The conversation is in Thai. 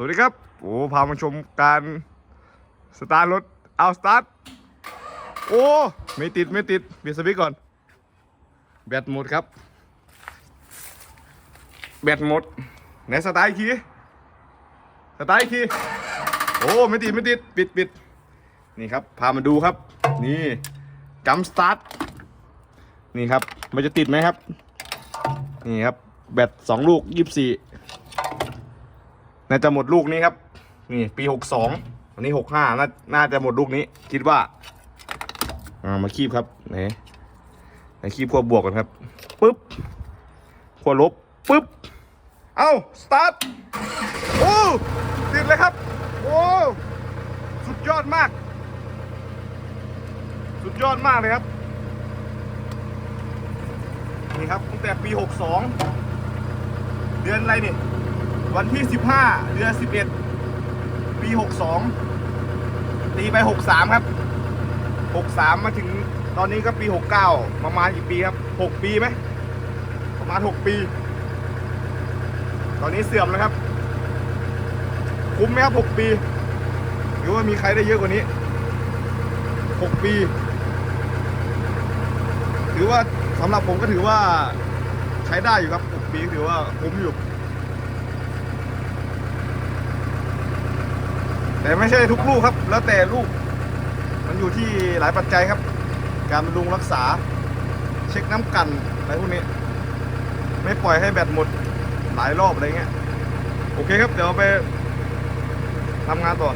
สวัสดีครับ โอ้พามาชมการสตาร์ทรถเอาสตาร์ทโอ้ไม่ติดไม่ติดเปลี่ยนสวิตก่อน แบตหมดครับ แบตหมดไหนสตาร์ทอีกทีสตาร์ทอีกทีโอ้ไม่ติดไม่ติดปิดปิดนี่ครับ พามาดูครับ นี่จัมสตาร์ทนี่ครับ มันจะติดไหมครับ นี่ครับ แบตสองลูกยี่สิบสี่ น่าจะหมดลูกนี้ครับ นี่ปีหกสองวันนี้หกห้าน่าจะหมดลูกนี้ คิดว่า อ่ามาคีบครับไหนไหนคีบขั้วบวกกันครับปึ๊บขั้วลบปึ๊บเอ้าสตาร์ทโอ้ติดเลยครับ โอ้สุดยอดมาก สุดยอดมากเลยครับนี่ครับตั้งแต่ปี 62 เดือนอะไรนี่ วันที่ 15 เดือน 11 ปี 62 ตีไป 63 ครับ 63 มาถึงตอนนี้ก็ปี 69 ประมาณกี่ปีครับ 6 ปีไหม ประมาณ 6 ปี ตอนนี้เสื่อมแล้วครับ คุ้มไหมครับ 6 ปี หรือว่ามีใครได้เยอะกว่านี้ 6 ปี ถือว่าสำหรับผมก็ถือว่าใช้ได้อยู่ครับ6ปีถือว่าคุ้มอยู่ แต่ไม่ใช่ทุกลูกครับ แล้วแต่ลูก มันอยู่ที่หลายปัจจัยครับ การบำรุงรักษา เช็คน้ำกันอะไรพวกนี้ ไม่ปล่อยให้แบตหมดหลายรอบอะไรเงี้ย โอเคครับ เดี๋ยวไปทำงานต่อ